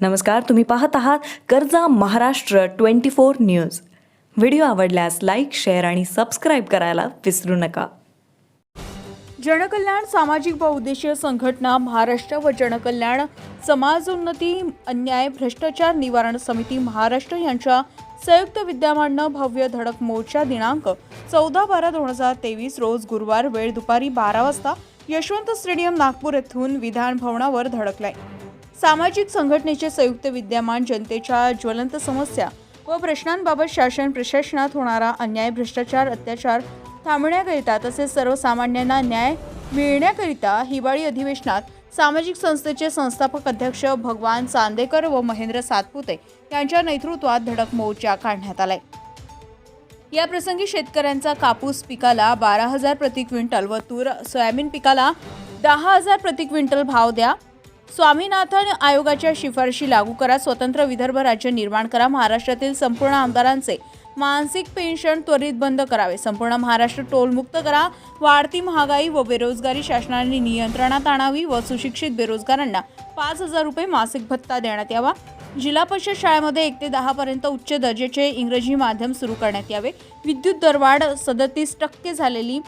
नमस्कार तुम्ही पाहत आहात कर्जा Maharashtra twenty four news. Video आवडल्यास लाईक शेअर आणि सबस्क्राईब करायला विसरू नका. जनकल्याण सामाजिक बहुउद्देशीय संघटना महाराष्ट्र व जनकल्याण समाजोन्नती अन्याय भ्रष्टाचार निवारण समिती महाराष्ट्र यांच्या संयुक्त विद्यमानं भव्य धडक मोर्चा दिनांक चौदा बारा दोन हजार तेवीस रोज गुरुवार वेळ दुपारी बारा वाजता यशवंत स्टेडियम नागपूर येथून विधान भवनावर धडकलाय. सामाजिक संघटनेचे संयुक्त विद्यमान जनतेच्या ज्वलंत समस्या व प्रश्नांबाबत शासन प्रशासनात होणारा अन्याय भ्रष्टाचार अत्याचार थांबण्याकरिता तसेच सर्वसामान्यांना न्याय मिळण्याकरिता हिवाळी अधिवेशनात सामाजिक संस्थेचे संस्थापक अध्यक्ष भगवान चांदेकर व महेंद्र सातपुते यांच्या नेतृत्वात धडक मोर्चा काढण्यात आलाय. या प्रसंगी शेतकऱ्यांचा कापूस पिकाला बारा हजार प्रति क्विंटल व तूर सोयाबीन पिकाला दहा हजार प्रति क्विंटल भाव द्या. स्वामीनाथन आयोगाच्या शिफारशी लागू करा स्वतंत्र विदर्भ राज्य निर्माण करा महाराष्ट्रातील संपूर्ण आमदारांचे मानसिक पेन्शन त्वरित बंद करावे संपूर्ण महाराष्ट्र टोलमुक्त करा वाढती महागाई व बेरोजगारी शासनाने नियंत्रणात आणावी व सुशिक्षित बेरोजगारांना पाच हजार रुपये मासिक भत्ता देण्यात यावा. जिल्हा परिषद शाळेमध्ये एक ते दहा पर्यंत उच्च दर्जाचे इंग्रजी माध्यम सुरू करण्यात यावे. विद्युत दरवाढ सदतीस टक्के झालेली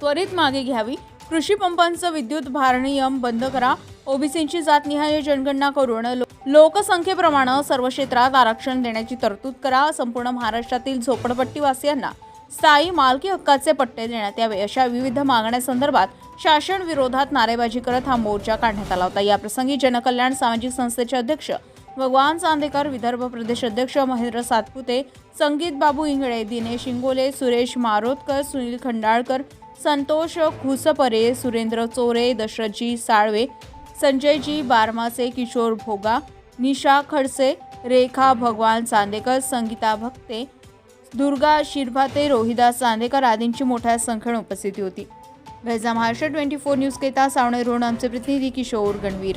त्वरित मागे घ्यावी. कृषी पंपांचं विद्युत भारनियम बंद करा. ओबीसींची जातनिहाय जनगणना करून लोकसंख्येप्रमाणे सर्व क्षेत्रात आरक्षण देण्याची तरतूद करा संपूर्ण महाराष्ट्रातील झोपडपट्टीवासियांना स्थायी मालकी हक्काचे पट्टे देण्यात यावे अशा विविध मागण्यासंदर्भात शासन विरोधात नारेबाजी करत हा मोर्चा काढण्यात आला होता. याप्रसंगी जनकल्याण सामाजिक संस्थेचे अध्यक्ष भगवान चांदेकर विदर्भ प्रदेश अध्यक्ष महेंद्र सातपुते संगीत बाबू इंगळे दिनेश इंगोले सुरेश मारोतकर सुनील खंडाळकर संतोष खुसपरे सुरेंद्र चोरे दशरथजी साळवे संजयजी बारमासे किशोर भोगा निशा खडसे रेखा भगवान चांदेकर संगीता भक्ते दुर्गा शिरभाते रोहिदास चांदेकर आदींची मोठ्या संख्येने उपस्थिती होती. गैजा महाराष्ट्र ट्वेंटी फोर न्यूज केता सावणे रोड आमचे प्रतिनिधी किशोर गणवीर.